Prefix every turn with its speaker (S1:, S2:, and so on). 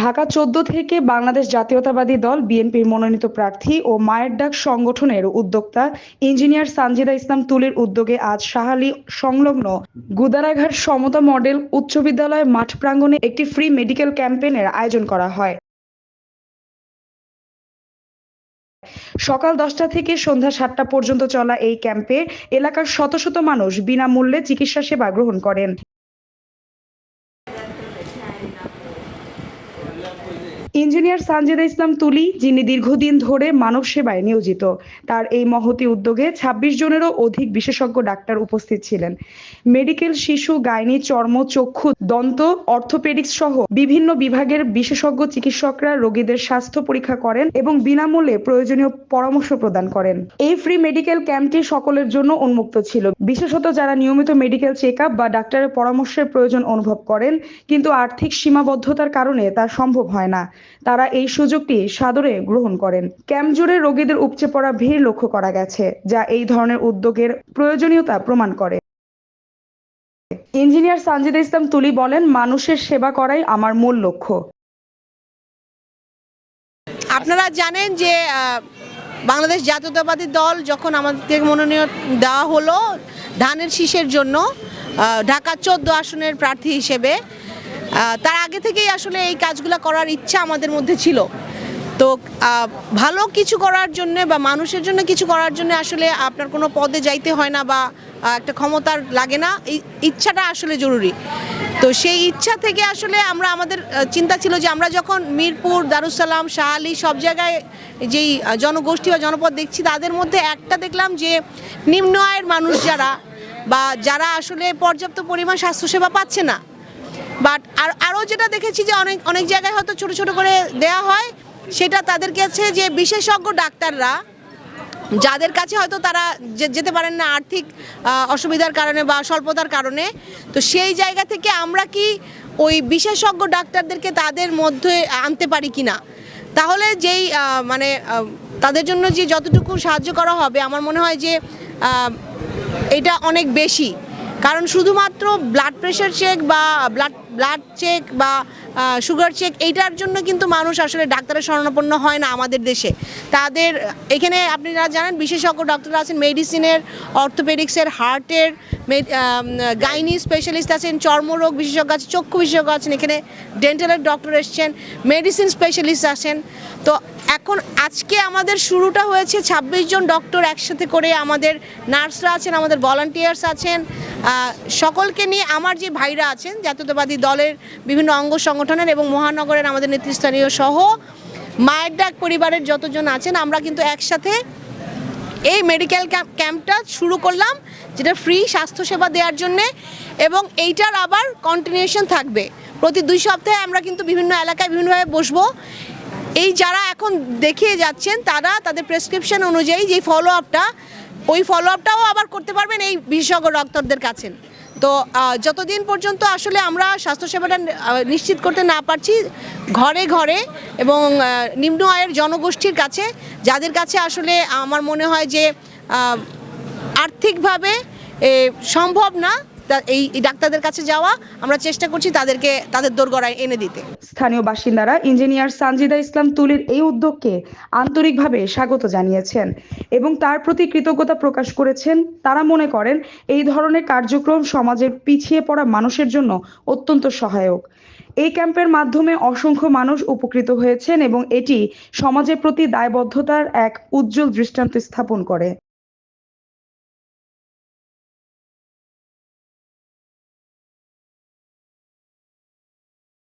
S1: ঢাকা চোদ্দ থেকে বাংলাদেশ জাতীয়তাবাদী দল, বিএনপির মনোনীত প্রার্থী ও মায়ের ডাক সংগঠনের উদ্যোক্তা ইঞ্জিনিয়ার সানজিদা ইসলাম তুলির উদ্যোগে আজ সাহালি সংলগ্ন গুদারাঘাট সমতা মডেল উচ্চ বিদ্যালয় মাঠ প্রাঙ্গণে একটি ফ্রি মেডিকেল ক্যাম্পেইনের আয়োজন করা হয়। সকাল দশটা থেকে সন্ধ্যা সাতটা পর্যন্ত চলা এই ক্যাম্পে এলাকার শত শত মানুষ বিনামূল্যে চিকিৎসা সেবা গ্রহণ করেন। ইঞ্জিনিয়ার সানজিদা ইসলাম তুলি, যিনি দীর্ঘদিন ধরে মানব সেবায় নিয়োজিত। তার এই মহতি উদ্যোগে ২৬ জনেরও অধিক বিশেষজ্ঞ ডাক্তার উপস্থিত ছিলেন। মেডিকেল শিশু, গাইনি, চর্ম, চক্ষু, দন্ত, অর্থোপেডিক্স সহ বিভিন্ন বিভাগের বিশেষজ্ঞ চিকিৎসকরা রোগীদের স্বাস্থ্য পরীক্ষা করেন এবং বিনামূল্যে প্রয়োজনীয় পরামর্শ প্রদান করেন। এই ফ্রি মেডিকেল ক্যাম্পটি সকলের জন্য উন্মুক্ত ছিল। বিশেষত যারা নিয়মিত মেডিকেল চেক বা ডাক্তারের পরামর্শের প্রয়োজন অনুভব করেন, কিন্তু আর্থিক সীমাবদ্ধতার কারণে তা সম্ভব হয় না। তারা এই সুযোগটি সাদরে গ্রহণ করেন। ক্যাম্প জুড়ে রোগীদের উপচে পড়া ভিড় লক্ষ্য করা গেছে, যা এই ধরনের উদ্যোগের প্রয়োজনীয়তা প্রমাণ করে। ইঞ্জিনিয়ার সানজিদা ইসলাম তুলি বলেন, মানুষের সেবা করাই আমার মূল লক্ষ্য।
S2: আপনারা জানেন যে বাংলাদেশ জাতীয়তাবাদী দল যখন আমাদের মনোনয়ন দেওয়া হলো ধানের শীষের জন্য ঢাকা চোদ্দ আসনের প্রার্থী হিসেবে তার আগে থেকেই আসলে এই কাজগুলো করার ইচ্ছা আমাদের মধ্যে ছিল। তো ভালো কিছু করার জন্য বা মানুষের জন্য কিছু করার জন্য আসলে আপনার কোনো পদে যাইতে হয় না বা একটা ক্ষমতার লাগে না। এই ইচ্ছাটা আসলে জরুরি। তো সেই ইচ্ছা থেকে আসলে আমরা আমাদের চিন্তা ছিল যে আমরা যখন মিরপুর, দারুসালাম শাহালি সব জায়গায় যেই জনগোষ্ঠী বা জনপদ দেখছি, তাদের মধ্যে একটা দেখলাম যে নিম্ন আয়ের মানুষ যারা বা যারা আসলে পর্যাপ্ত পরিমাণ স্বাস্থ্যসেবা পাচ্ছে না বাট আর, আরও যেটা দেখেছি যে অনেক অনেক জায়গায় হয়তো ছোট ছোট করে দেয়া হয়, সেটা তাদের কাছে যে বিশেষজ্ঞ ডাক্তাররা, যাদের কাছে হয়তো তারা যেতে পারেন না আর্থিক অসুবিধার কারণে বা স্বল্পতার কারণে, তো সেই জায়গা থেকে আমরা কি ওই বিশেষজ্ঞ ডাক্তারদেরকে তাদের মধ্যে আনতে পারি কি না? তাহলে যেই মানে তাদের জন্য যে যতটুকু সাহায্য করা হবে, আমার মনে হয় যে এটা অনেক বেশি। কারণ শুধুমাত্র ব্লাড প্রেশার চেক বা ব্লাড ব্লাড চেক বা সুগার চেক এইটার জন্য কিন্তু মানুষ আসলে ডাক্তারের শরণাপন্ন হয় না আমাদের দেশে। তাদের, এখানে আপনারা জানেন, বিশেষজ্ঞ ডক্টর আছেন মেডিসিনের অর্থোপেডিক্সের হার্টের গাইনি স্পেশালিস্ট আছেন, চর্মরোগ বিশেষজ্ঞ আছেন, চক্ষু বিশেষজ্ঞ আছেন, এখানে ডেন্টালের ডক্টর এসছেন মেডিসিন স্পেশালিস্ট আছেন। তো এখন আজকে আমাদের শুরুটা হয়েছে ২৬ জন ডক্টর একসাথে করে আমাদের নার্সরা আছেন, আমাদের ভলান্টিয়ার্স আছেন সকলকে নিয়ে আমার যে ভাইরা আছেন, জাতীয়তাবাদী দলের বিভিন্ন অঙ্গ সংগঠনের এবং মহানগরের আমাদের নেতৃস্থানীয় সহ মায়ের ডাক পরিবারের যতজন আছেন, আমরা কিন্তু একসাথে এই মেডিকেল ক্যাম্প, ক্যাম্পটা শুরু করলাম, যেটা ফ্রি স্বাস্থ্যসেবা দেওয়ার জন্যে এবং এইটার আবার কন্টিনিউশন থাকবে। প্রতি দুই সপ্তাহে আমরা কিন্তু বিভিন্ন এলাকায় বিভিন্নভাবে বসবো। এই যারা এখন দেখিয়ে যাচ্ছেন, তারা তাদের প্রেসক্রিপশন অনুযায়ী যে ফলো আপটা ওই ফলো আপটাও আবার করতে পারবেন এই বিশেষজ্ঞ ডক্টরদের কাছে। তো যতদিন পর্যন্ত আসলে আমরা স্বাস্থ্যসেবাটা নিশ্চিত করতে না পারছি, ঘরে ঘরে এবং নিম্ন আয়ের জনগোষ্ঠীর কাছে, যাদের কাছে আসলে আমার মনে হয় যে আর্থিকভাবে সম্ভব না এই ডাক্তারদের কাছে যাওয়া, আমরা চেষ্টা করছি তাদেরকে, তাদের দোরগড়ায় এনে দিতে।
S1: স্থানীয় বাসিন্দারা ইঞ্জিনিয়ার সানজিদা ইসলাম তুলির এই উদ্যোগকে আন্তরিকভাবে স্বাগত জানিয়েছেন এবং তার প্রতি কৃতজ্ঞতা প্রকাশ করেছেন। তারা মনে করেন, এই ধরনের কার্যক্রম সমাজের পিছিয়ে পড়া মানুষের জন্য অত্যন্ত সহায়ক। এই ক্যাম্পের মাধ্যমে অসংখ্য মানুষ উপকৃত হয়েছেন এবং এটি সমাজের প্রতি দায়বদ্ধতার এক উজ্জ্বল দৃষ্টান্ত স্থাপন করে।